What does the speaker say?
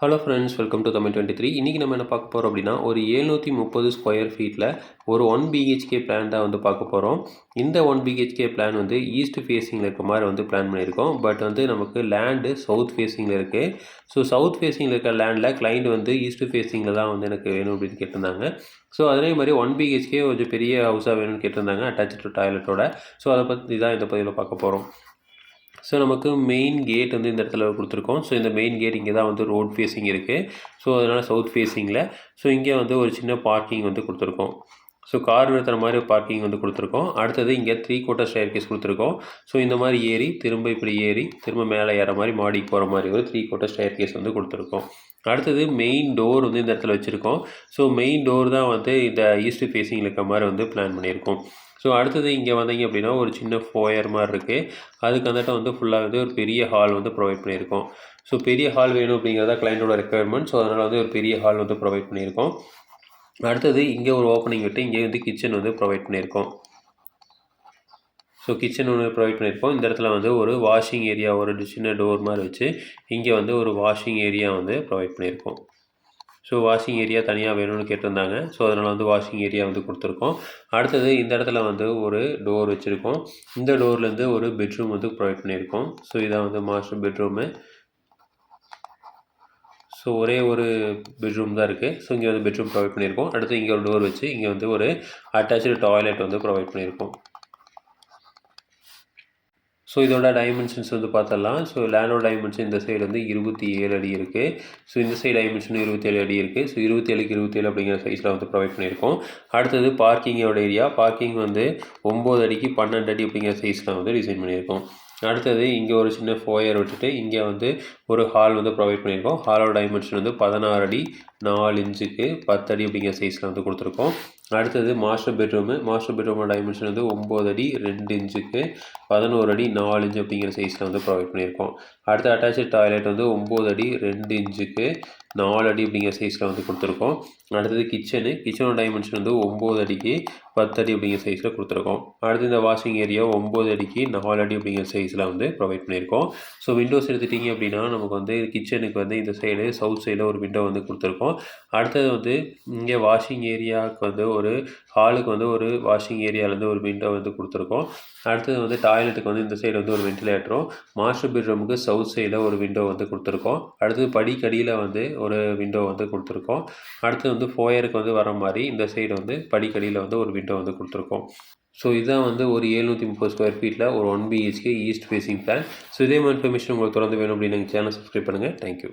Hello friends welcome to Tamil twenty three இன்றைக்கி நம்ம என்ன பார்க்க போகிறோம் அப்படின்னா ஒரு ஏழ்நூற்றி முப்பது ஸ்கொயர் ஃபீட்டில் ஒரு ஒன் பிஹெச்கே பிளான் தான் வந்து பார்க்க போகிறோம் இந்த ஒன் பிஹெச்கே பிளான் வந்து ஈஸ்ட் ஃபேஸிங்கில் இருக்க மாதிரி வந்து பிளான் பண்ணியிருக்கோம். பட் வந்து நமக்கு லேண்டு சவுத் ஃபேஸிங்கில் இருக்குது ஸோ சவுத் ஃபேஸிங்கில் இருக்க லேண்டில் கிளைண்ட் வந்து ஈஸ்ட் ஃபேஸிங்கில் தான் வந்து எனக்கு வேணும் அப்படின்னு கேட்டிருந்தாங்க. ஸோ அதே மாதிரி ஒன் பிஹெச்கே கொஞ்சம் பெரிய ஹவுஸாக வேணும்னு கேட்டிருந்தாங்க அட்டாச்சு டு டாய்லெட்டோட ஸோ அதை பற்றி தான் இந்த பதிவில் பார்க்க போகிறோம் ஸோ நமக்கு மெயின் கேட் வந்து இந்த இடத்துல கொடுத்துருக்கோம். ஸோ இந்த மெயின் கேட் இங்கே தான் வந்து ரோட் ஃபேஸிங் இருக்குது ஸோ அதனால் சவுத் ஃபேஸிங்கில் ஸோ இங்கே வந்து ஒரு சின்ன பார்க்கிங் வந்து கொடுத்துருக்கோம். ஸோ கார் நிறுத்துற மாதிரி பார்க்கிங் வந்து கொடுத்துருக்கோம். அடுத்தது இங்கே த்ரீ கோட்டர் ஸ்டேர் கேஸ் கொடுத்துருக்கோம். ஸோ இந்த மாதிரி ஏறி திரும்ப இப்படி ஏறி திரும்ப மேலே ஏற மாதிரி மாடிக்கு போகிற மாதிரி ஒரு த்ரீ கோட்டர் ஸ்டேர் கேஸ் வந்து கொடுத்துருக்கோம். அடுத்தது மெயின் டோர் வந்து இந்த இடத்துல வச்சுருக்கோம். ஸோ மெயின் டோர் தான் வந்து இந்த ஈஸ்ட் ஃபேஸிங்கில் இருக்க மாதிரி வந்து பிளான் பண்ணியிருக்கோம். ஸோ அடுத்தது இங்கே வந்தீங்க அப்படின்னா ஒரு சின்ன ஃபோயர் மாதிரி இருக்குது அதுக்கு வந்துட்டு வந்து ஃபுல்லாக வந்து ஒரு பெரிய ஹால் வந்து ப்ரொவைட் பண்ணியிருக்கோம். ஸோ பெரிய ஹால் வேணும் அப்படிங்கிறத கிளைண்ட்டோட ரெக்குயர்மெண்ட் ஸோ அதனால் வந்து ஒரு பெரிய ஹால் வந்து ப்ரொவைட் பண்ணியிருக்கோம். அடுத்தது இங்கே ஒரு ஓப்பனிங் விட்டு இங்கே வந்து கிச்சன் வந்து ப்ரொவைட் பண்ணியிருக்கோம். ஸோ கிச்சன் ஒன்று ப்ரொவைட் பண்ணியிருக்கோம். இந்த இடத்துல வந்து ஒரு வாஷிங் ஏரியா ஒரு சின்ன டோர் மாதிரி வச்சு இங்கே வந்து ஒரு வாஷிங் ஏரியா வந்து ப்ரொவைட் பண்ணியிருக்கோம். ஸோ வாஷிங் ஏரியா தனியாக வேணும்னு கேட்டிருந்தாங்க. ஸோ அதனால் வந்து வாஷிங் ஏரியா வந்து கொடுத்துருக்கோம். அடுத்தது இந்த இடத்துல வந்து ஒரு டோர் வச்சுருக்கோம். இந்த டோர்லேருந்து ஒரு பெட்ரூம் வந்து ப்ரொவைட் பண்ணியிருக்கோம். ஸோ இதான் வந்து மாஸ்டர் பெட்ரூமு ஸோ ஒரே ஒரு பெட்ரூம் தான் இருக்குது ஸோ இங்கே வந்து பெட்ரூம் ப்ரொவைட் பண்ணியிருக்கோம். அடுத்து இங்கே ஒரு டோர் வச்சு இங்கே வந்து ஒரு அட்டாச்சு டாய்லெட் வந்து ப்ரொவைட் பண்ணியிருக்கோம். ஸோ இதோட டைமென்ஷன்ஸ் வந்து பார்த்தலாம் ஸோ லேண்டோட டைமென்ஷன் இந்த சைடு வந்து இருபத்தி ஏழு அடி இருக்குது ஸோ இந்த சைடு டைமென்ஷன் இருபத்தேழு அடி இருக்குது ஸோ இருபத்தேழுக்கு இருபத்தேழு அப்படிங்கிற சைஸில் வந்து ப்ரொவைட் பண்ணியிருக்கோம். அடுத்தது பார்க்கிங்கோட ஏரியா பார்க்கிங் வந்து ஒம்பது அடிக்கு பன்னெண்டு அடி அப்படிங்கிற சைஸில் வந்து டிசைன் பண்ணியிருக்கோம். அடுத்தது இங்கே ஒரு சின்ன ஃபோயர் விட்டுட்டு இங்கே வந்து ஒரு ஹால் வந்து ப்ரொவைட் பண்ணியிருக்கோம். ஹாலோட டைமென்ஷன் வந்து பதினாறு அடி நாலு இன்ச்சுக்கு பத்து அடி அப்படிங்கிற சைஸில் வந்து கொடுத்துருக்கோம். அடுத்தது மாஸ்டர் பெட்ரூமு மாஸ்டர் பெட்ரூமோட டைமென்ஷன் வந்து ஒம்பது அடி ரெண்டு இன்ச்சுக்கு பதினோரு அடி நாலு இன்ச்சு அப்படிங்கிற சைஸில் வந்து ப்ரொவைட் பண்ணியிருக்கோம். அடுத்த அட்டாச்சு டாய்லெட் வந்து ஒம்பது அடி ரெண்டு இன்ச்சுக்கு நாலு அடி அப்படிங்கிற சைஸில் வந்து கொடுத்துருக்கோம். அடுத்தது கிச்சனு கிச்சனோட டைமென்ஷன் வந்து ஒம்பது அடிக்கு பத்து அடி அப்படிங்கிற சைஸில் கொடுத்துருக்கோம். அடுத்து இந்த வாஷிங் ஏரியா ஒம்பது அடிக்கு நாலு அடி அப்படிங்கிற சைஸில் வந்து ப்ரொவைட் பண்ணியிருக்கோம். ஸோ விண்டோஸ் எடுத்துட்டிங்க அப்படின்னா நமக்கு வந்து கிச்சனுக்கு வந்து இந்த சைடு சவுத் சைடில் ஒரு விண்டோ வந்து கொடுத்துருக்கோம். அடுத்தது வந்து இங்கே வாஷிங் ஏரியாவுக்கு வந்து ஒரு ஹாலுக்கு வந்து ஒரு வாஷிங் ஏரியாவிலேருந்து ஒரு விண்டோ வந்து கொடுத்துருக்கோம். அடுத்தது வந்து டாய்லெட்டுக்கு வந்து இந்த சைடு வந்து ஒரு வென்டிலேட்டரும் மாஸ்டர் பெட்ரூமுக்கு சவுத் சைடில் ஒரு விண்டோ வந்து கொடுத்துருக்கோம். அடுத்தது படிக்கடியில் வந்து ஒரு விண்டோ வந்து கொடுத்துருக்கோம். அடுத்து வந்து ஃபோயருக்கு வந்து வர மாதிரி இந்த சைடு வந்து படிக்கடியில் வந்து ஒரு விண்டோ வந்து கொடுத்துருக்கோம். ஸோ இதுதான் வந்து ஒரு எழுநூற்றி முப்பது ஸ்கொயர் ஃபீட்டில் ஒரு one BHK east facing plan so இதே மாதிரி இன்ஃபர்மேஷன் உங்களுக்கு தொடர்ந்து வேணும் அப்படின்னு சேனல் சப்ஸ்கிரைப் பண்ணுங்கள் தேங்க்யூ